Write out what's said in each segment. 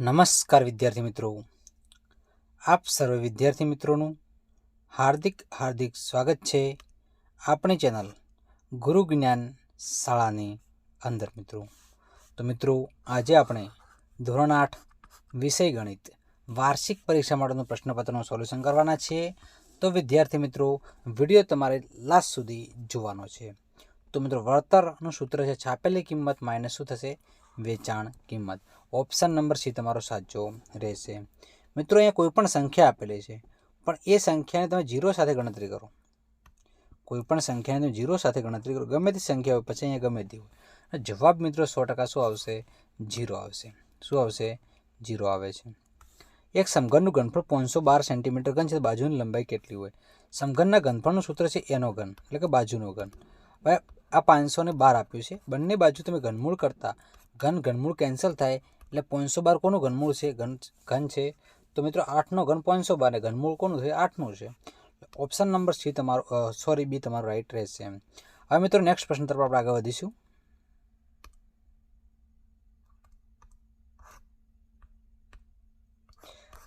નમસ્કાર વિદ્યાર્થી મિત્રો. આપ સર્વે વિદ્યાર્થી મિત્રોનું હાર્દિક હાર્દિક સ્વાગત છે આપણી ચેનલ ગુરુ જ્ઞાન શાળાની અંદર મિત્રો. તો મિત્રો, આજે આપણે ધોરણ આઠ વિષય ગણિત વાર્ષિક પરીક્ષા માટેનું પ્રશ્નપત્રનું સોલ્યુશન કરવાના છીએ. તો વિદ્યાર્થી મિત્રો, વીડિયો તમારે લાસ્ટ સુધી જોવાનો છે. તો મિત્રો, વળતરનું સૂત્ર છે, છાપેલી કિંમત માઇનસ શું થશે? વેચાણ કિંમત. ઓપ્શન નંબર સી તમારો સાચો રહેશે. મિત્રો, અહીંયા કોઈ પણ સંખ્યા આપેલી છે, પણ એ સંખ્યાને તમે જીરો સાથે ગણતરી કરો. કોઈપણ સંખ્યાને તમે જીરો સાથે ગણતરી કરો. ગમે તે સંખ્યા હોય, પછી અહીંયા ગમે તે હોય. જવાબ મિત્રો સો ટકા શું આવશે? જીરો આવશે. શું આવશે? જીરો આવે છે. એક સમઘનનું ઘનફળ પાંચસો બાર સેન્ટીમીટર ઘન છે બાજુની લંબાઈ કેટલી હોય? સમઘનના ઘનફળનું સૂત્ર છે એનો ઘન, એટલે કે બાજુનો ઘન. હવે આ પાંચસો બાર આપ્યું છે. બંને બાજુ તમે ઘનમૂળ કરતા, ઘન ઘનમૂળ કેન્સલ થાય એટલે પાંચસો બાર કોનું ઘનમૂળ છે? ઘન ઘન છે. તો મિત્રો આઠનો ઘન પાંચસો બાર ઘનમૂળ કોનું છે? આઠનું છે. ઓપ્શન નંબર સી તમારો સોરી બી તમારો રાઈટ રહેશે હવે મિત્રો નેક્સ્ટ પ્રશ્ન તરફ આપણે આગળ વધીશું.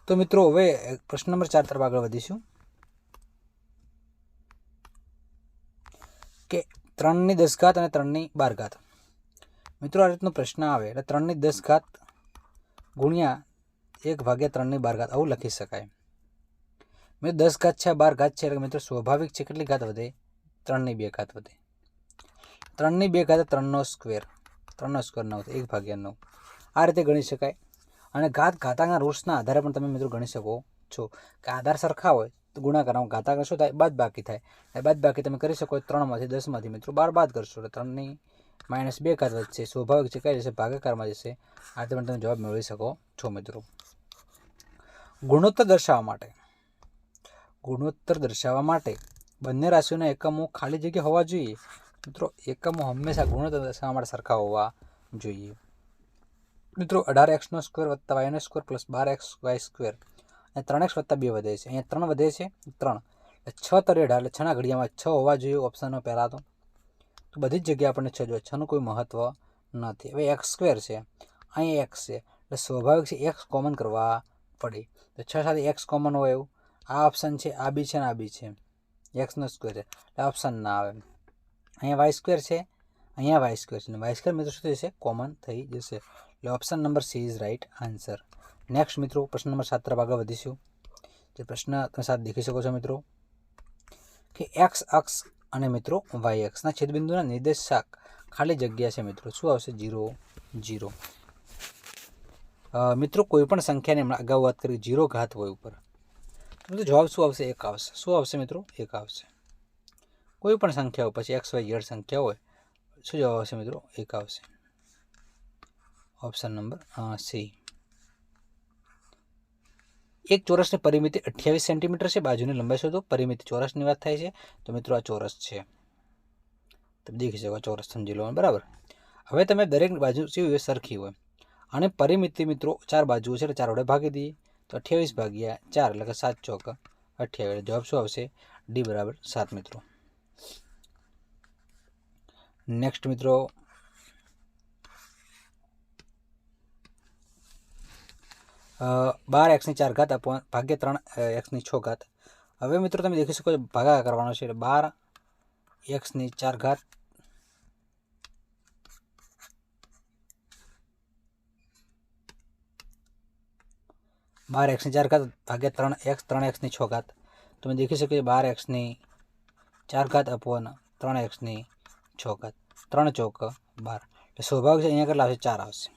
તો મિત્રો હવે પ્રશ્ન નંબર ચાર તરફ આગળ વધીશું. કે ત્રણની દસ ઘાત અને ત્રણની બાર ઘાત મિત્રો આ રીતનો પ્રશ્ન આવે. એટલે ત્રણની દસ ઘાત ગુણ્યા એક ભાગ્યા ત્રણની બાર ઘાત. આવું લખી શકાય. મિત્રો દસ ઘાત છે, બાર ઘાત છે એટલે મિત્રો સ્વાભાવિક છે કેટલી ઘાત વધે? ત્રણની બે ઘાત વધે. ત્રણની બે ઘાત ત્રણનો સ્ક્વેર ત્રણનો સ્ક્વેર નવ, એક ભાગ્યા નવ. આ રીતે ગણી શકાય. અને ઘાત ઘાતાંકના રૂટ્સના આધારે પણ તમે મિત્રો ગણી શકો છો. કે આધાર સરખા હોય તો ગુણાકારમાં ઘાતાંક શું થાય? બાદ બાકી થાય. એ બાદ બાકી તમે કરી શકો ત્રણમાંથી દસમાંથી મિત્રો બાર બાદ કરશો એટલે ત્રણની માઇનસ બે ઘાત વધશે સ્વાભાવિક છે કઈ જશે ભાગાકારમાં જશે, આ રીતે તમે જવાબ મેળવી શકો છો મિત્રો. ગુણોત્તર દર્શાવવા માટે. ગુણોત્તર દર્શાવવા માટે બંને રાશિઓના એકમો ખાલી જગ્યા હોવા જોઈએ. મિત્રો, એકમો હંમેશા ગુણોત્તર દર્શાવવા માટે સરખા હોવા જોઈએ. મિત્રો, અઢાર એક્સનો સ્ક્વેર વત્તા વાયનો સ્ક્વેર પ્લસ બાર એક્સ વાય સ્ક્વેર અને ત્રણ એક્સ વત્તા બે વધે છે. અહીંયા ત્રણ વધે છે. ત્રણ. છ તરે અઢાર, એટલે છના ઘડિયામાં છ હોવા જોઈએ ઓપ્શનનો પહેલાં તો. બધી જ જગ્યાએ આપણને છ જોઈએ છનું કોઈ મહત્ત્વ નથી. હવે એક્સ સ્ક્વેર છે. અહીં એક્સ છે. એટલે સ્વાભાવિક છે એક્સ કોમન કરવા પડે. તો છ સાથે એક્સ કોમન હોય એવું. આ ઓપ્શન છે, આ બી છે ને આ બી છે. એક્સનો સ્ક્વેર છે. એટલે ઓપ્શન ના આવે. અહીંયા વાય સ્ક્વેર છે. અહીંયા વાય સ્ક્વેર છે. વાય સ્ક્વેર મિત્રો શું થશે કોમન થઈ જશે. એટલે option number C is right answer next મિત્રો, પ્રશ્ન નંબર સાત તરફ આગળ વધીશું. જે પ્રશ્ન તમે સાત દેખી શકો છો મિત્રો. કે એક્સ અક્ષ અને મિત્રો વાય એક્સના છેદબિંદુના નિર્દેશક ખાલી જગ્યા છે મિત્રો. શું આવશે? જીરો જીરો મિત્રો કોઈ પણ સંખ્યાને હમણાં અગાઉ વાત કરી જીરો ઘાત હોય ઉપર. મિત્રો, જવાબ શું આવશે? એક આવશે. શું આવશે મિત્રો? એક આવશે. કોઈ પણ સંખ્યા હોય પછી એક્સ વાય ઝેડ સંખ્યા હોય, શું જવાબ આવશે મિત્રો? એક આવશે. ઓપ્શન નંબર સી એક ચોરસની પરિમિતિ અઠ્યાવીસ સેન્ટીમીટર છે, બાજુની લંબાઈ શોધો, પરિમિતિ ચોરસની વાત થાય છે, તો મિત્રો આ ચોરસ છે. તમે દેખી શકો ચોરસ સમજી લો બરાબર? હવે તમે દરેક બાજુ કેવી હોય? સરખી હોય. અને પરિમિતિ મિત્રો ચાર બાજુઓ છે ચાર વડે ભાગી દઈએ. તો અઠ્યાવીસ ભાગ્યા ચાર, એટલે કે સાત ચોક અઠ્યાવીસ, જવાબ શું આવશે? ડી બરાબર સાત મિત્રો. નેક્સ્ટ મિત્રો બાર એક્સની ચાર ઘાત આપવા ભાગ્ય ત્રણ એક્સની છ ઘાત. હવે મિત્રો તમે દેખી શકો છો ભાગા કરવાનો છે. એટલે બાર એક્સની ચાર ઘાત. બાર એક્સની ચાર ઘાત, ભાગ્યા ત્રણ, એક્સ, ત્રણ એક્સની છ ઘાત. તમે દેખી શકો છો બાર એક્સની ચાર ઘાત અપવન ત્રણ એક્સની છ ઘાત. ત્રણ ચોક બાર. એટલે સ્વાભાવિક છે, અહીંયા કેટલા આવશે ચાર આવશે.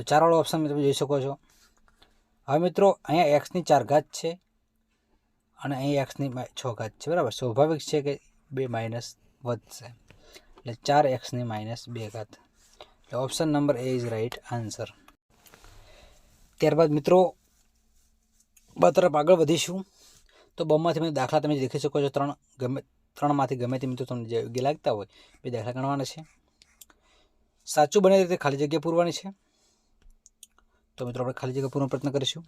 તો ચારવાળો ઓપ્શન તમે જોઈ શકો છો. હવે મિત્રો, અહીંયા એક્સની ચાર ઘાત છે અને અહીં એક્સની છ ઘાત છે, બરાબર? સ્વાભાવિક છે કે બે માઇનસ વધશે. એટલે ચાર એક્સની માઇનસ બે ઘાત. એટલે option number A is right answer ત્યારબાદ મિત્રો બ તરફ આગળ વધીશું. તો બમાંથી તમે દાખલા તમે દેખી શકો છો, ત્રણ ગમે, ત્રણમાંથી ગમે તે મિત્રો તમને જે યોગ્ય લાગતા હોય એ દાખલા ગણવાના છે. સાચું બને રીતે ખાલી જગ્યા પૂરવાની છે. તો મિત્રો આપણે ખાલી જગ્યા પૂર્ણ પ્રયત્ન કરીશું.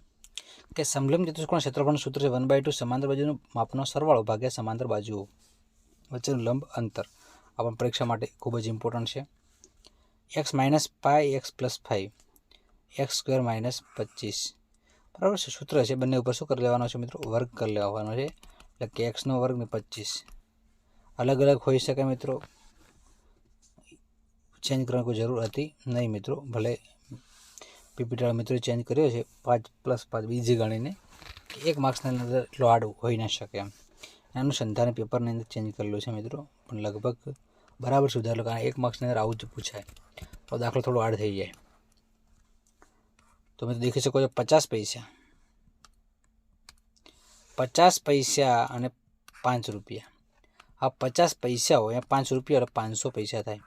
કે સમલમ ચતુષ્કોણ ક્ષેત્રફળનું સૂત્ર છે વન બાય ટુ સમાંતર બાજુનું માપનો સરવાળો ભાગ્યા સમાંતર બાજુઓ. વચ્ચેનું લંબ અંતર. આ પણ પરીક્ષા માટે ખૂબ જ ઇમ્પોર્ટન્ટ છે. X minus pi X plus five X square minus પચીસ. બરાબર છે? સૂત્ર છે. બંને ઉપર શું કરી લેવાનો છે મિત્રો? વર્ગ કરી લેવાનો છે. એટલે કે એક્સનો વર્ગ ને પચીસ. અલગ અલગ હોઈ શકે મિત્રો. ચેન્જ કરવાની કોઈ જરૂર હતી નહીં મિત્રો. ભલે પીપીટીવાળા મિત્રો ચેન્જ કર્યો છે, પાંચ પ્લસ પાંચ બીજી ગણીને એક માર્ક્સની અંદર એટલો આડ હોઈ ન શકે એમ. અનુસંધાને પેપરની અંદર ચેન્જ કરેલું છે મિત્રો, પણ લગભગ બરાબર સુધારેલું, કારણ એક માર્ક્સની અંદર આવું જ પૂછાય. તો દાખલો થોડો આડ થઈ જાય. તો મિત્રો દેખી શકો છો, પચાસ પૈસા. પચાસ પૈસા અને પાંચ રૂપિયા. આ પચાસ પૈસા હોય પાંચ રૂપિયા પાંચસો પૈસા થાય.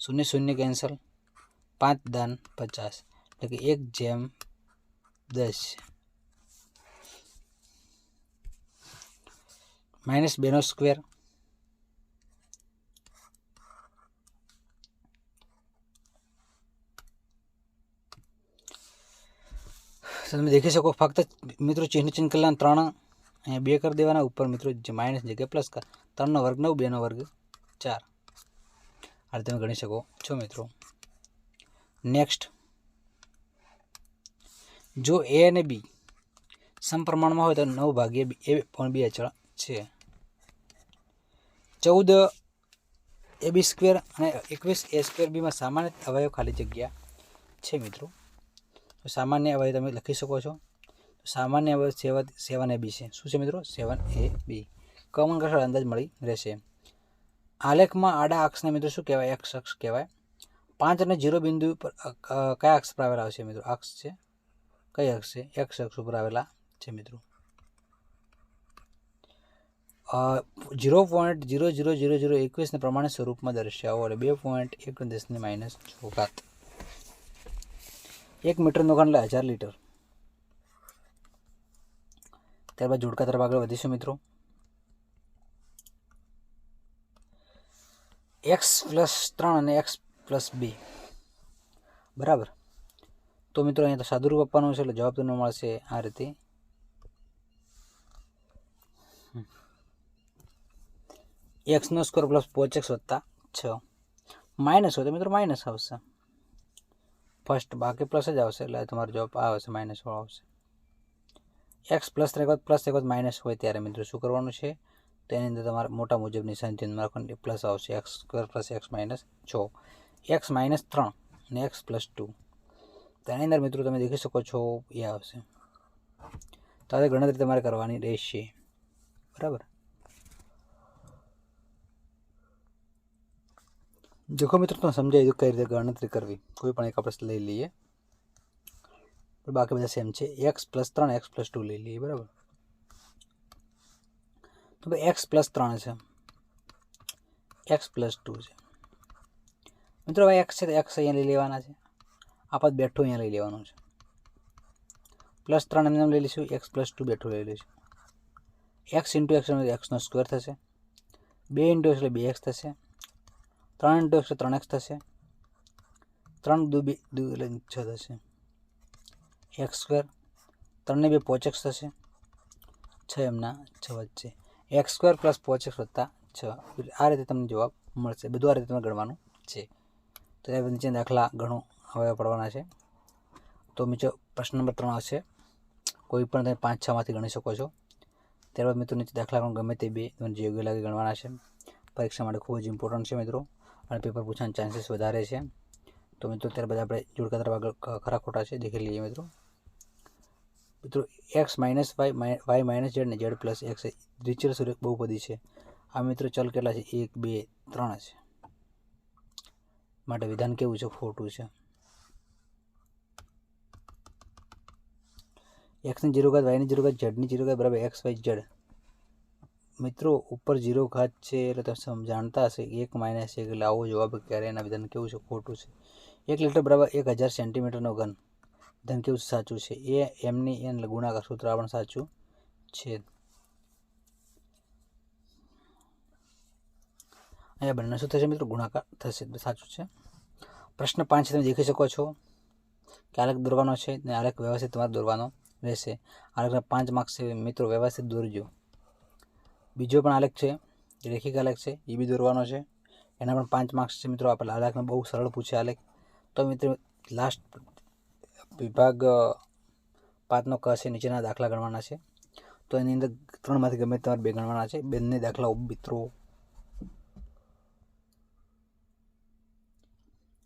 શૂન્ય શૂન્ય કેન્સલ પાંચ દાન પચાસ. એટલે કે એક જેમ દસ માઇનસ બેનો સ્ક્વેર તમે દેખી શકો ફક્ત મિત્રો ચિહ્ન ચિહ્ન કરેલા ત્રણ અહીંયા બે કરી દેવાના ઉપર મિત્રો જે માઇનસ જગ્યાએ પ્લસ કર ત્રણનો વર્ગ નવ બેનો વર્ગ ચાર આ તમે ગણી શકો છો મિત્રો નેક્સ્ટ જો એ અને બી સમપ્રમાણમાં હોય તો નવ ભાગ્યે બી, એ પણ બે અચળ છે. ચૌદ એ બી સ્ક્વેર અને એકવીસ એ સ્ક્વેર બીમાં સામાન્ય અવયવ ખાલી જગ્યા છે મિત્રો. તો સામાન્ય અવયવ તમે લખી શકો છો. સામાન્ય અવયવ સેવન સેવન એ બી છે. શું છે મિત્રો? સેવન એ બી. કોમન કરશો અંદાજ મળી રહેશે. આલેખમાં આડા અક્ષને મિત્રો શું કહેવાય? એક્સ અક્ષ કહેવાય. પાંચ અને જીરો બિંદુ પર કયા અક્ષ પર આવેલા આવશે મિત્રો? અક્ષ છે. કઈ અક્ષ છે? એક્સ અક્ષ ઉપર આવેલા છે મિત્રો. Zero point zero zero zero zero એકવીસને પ્રમાણે સ્વરૂપમાં દર્શાવો એટલે બે પોઈન્ટ એક દસની માઇનસ ચોકાત એક મીટરનું ઘન એટલે હજાર લીટર. ત્યારબાદ જોડકા તરફ આગળ વધીશું મિત્રો. એક્સ પ્લસ ત્રણ અને એક્સ પ્લસ બે. બરાબર? તો મિત્રો અહીંયા તો સાદુરૂપ આપવાનું છે, એટલે જવાબ તમને મળશે આ રીતે. એક્સનો સ્કોર પ્લસ પોચ એક્સ વત્તા છ. માઇનસ હોય તો મિત્રો માઇનસ આવશે. ફર્સ્ટ બાકી પ્લસ જ આવશે, એટલે તમારો જવાબ આ આવશે માઇનસ વાળો આવશે. એક્સ પ્લસ એક વખત પ્લસ એક વખત માઇનસ હોય ત્યારે મિત્રો શું કરવાનું છે? તેની અંદર તમારે મોટા મુજબ નિશાન ચિહ્ન રાખવાનું પ્લસ આવશે. X square plus X minus છ. એક્સ માઇનસ ત્રણ અને એક્સ પ્લસ ટુ તેની અંદર મિત્રો તમે દેખી શકો છો, એ આવશે. તો આજે ગણતરી તમારે કરવાની રહેશે. બરાબર? જોખો મિત્રો, તમને સમજાવી દઉં કઈ રીતે ગણતરી કરવી? કોઈ પણ એક આપણે લઈ લઈએ. બાકી બધા સેમ છે. એક્સ પ્લસ ત્રણ એક્સ પ્લસ ટુ લઈ લઈએ, બરાબર? તો ભાઈ એક્સ પ્લસ ત્રણ છે. એક્સ પ્લસ ટુ છે. મિત્રો, હવે એક્સ છે તો એક્સ અહીંયા લઈ લેવાના છે. આપાત બેઠું અહીંયા લઈ લેવાનું છે. પ્લસ ત્રણ એમને લઈ લઈશું એક્સ પ્લસ ટુ બેઠું લઈ લઈશું. એક્સ ઇન્ટુ એક્સ એક્સનો સ્ક્વેર થશે. બે ઇન્ટુ એક્સ એટલે બે એક્સ થશે. ત્રણ ઇન્ટુ એક્સ ત્રણ એક્સ થશે. ત્રણ દુ બે, દુ એટલે છ થશે. એક્સ સ્ક્વેર ત્રણને બે પોચ એક્સ થશે. છ એમના છ વચ્ચે. એક્સ સ્ક્વેર પ્લસ પોચ એક્સ વત્તા છ. આ રીતે તમને જવાબ મળશે. બધું આ રીતે તમે ગણવાનું છે. તો એ નીચે દાખલા ઘણું હવે પડવાના છે. તો મિત્રો, પ્રશ્ન નંબર ત્રણ હશે કોઈ પણ તમે પાંચ છમાંથી ગણી શકો છો. ત્યારબાદ મિત્રો, નીચે દાખલા ગણો ગમે તે બે તમને યોગ્ય લાગે ગણવાના છે. પરીક્ષા માટે ખૂબ જ ઇમ્પોર્ટન્ટ છે મિત્રો. અને પેપર પૂછવાના ચાન્સીસ વધારે છે. તો મિત્રો, ત્યારબાદ આપણે જોડકા તરફ આગળ ખરા ખોટા છે. દેખી લઈએ મિત્રો. મિત્રો X minus Y Y minus Z ને ઝેડ પ્લસ એક્સ દ્વિચર બહુ બહુપદી છે. આ મિત્રો, ચલ કેટલા છે? એક, બે, ત્રણ છે માટે વિધાન કેવું છે? ખોટું છે. એક્સની જીરો ઘાત વાયની જીરો ઘાત ઝેડની જીરો ઘાત બરાબર એક્સ વાય ઝેડ મિત્રો, ઉપર જીરો ઘાત છે એટલે તમે જાણતા હશે, એક માઇનસ એક, એટલે આવો જવાબ ક્યારે, એના વિધાન કેવું છે? ખોટું છે. એક લીટર બરાબર એક હજાર સેન્ટીમીટરનો ઘન. ધન કેવું સાચું છે. એ એમની એન ગુણાકાર સૂત્ર પણ સાચું છે. અહીંયા બંને શું થશે મિત્રો? ગુણાકાર થશે. સાચું છે. પ્રશ્ન પાંચ તમે દેખી શકો છો. કે આલેખ દોરવાનો છે ને આલેખ વ્યવસ્થિત તમારે દોરવાનો. રહેશે. આલેખના પાંચ માર્ક્સ છે. મિત્રો, વ્યવસ્થિત દોરજો. બીજો પણ આલેખ છે. રેખિક આલેખ છે. એ બી દોરવાનો છે. એના પણ પાંચ માર્ક્સ છે. મિત્રો આપણે આલેખને બહુ સરળ પૂછે આલેખ. તો મિત્રો લાસ્ટ વિભાગ પાંચનો ક છે. નીચેના દાખલા ગણવાના છે. તો એની અંદર ત્રણમાંથી ગમે તમારે બે ગણવાના છે. બંને દાખલાઓ, મિત્રો.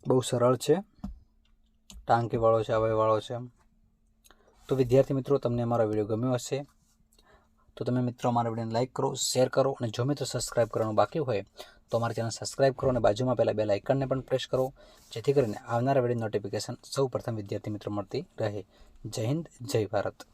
બહુ સરળ છે. ટાંકીવાળો છે અવયવાળો છે. તો વિદ્યાર્થી મિત્રો, તમને અમારો વીડિયો ગમ્યો હશે, તો તમે મિત્રો અમારા વિડીયોને લાઇક કરો શેર કરો, અને જો મિત્રો સબસ્ક્રાઇબ કરવાનું બાકી હોય, તો અમારી ચેનલ સબસ્ક્રાઇબ કરો, અને બાજુમાં પહેલાં બે લાઇકનને પણ પ્રેસ કરો, જેથી કરીને આવનારા વીડિયો નોટિફિકેશન સૌ વિદ્યાર્થી મિત્રો મળતી રહે. જય હિન્દ, જય ભારત.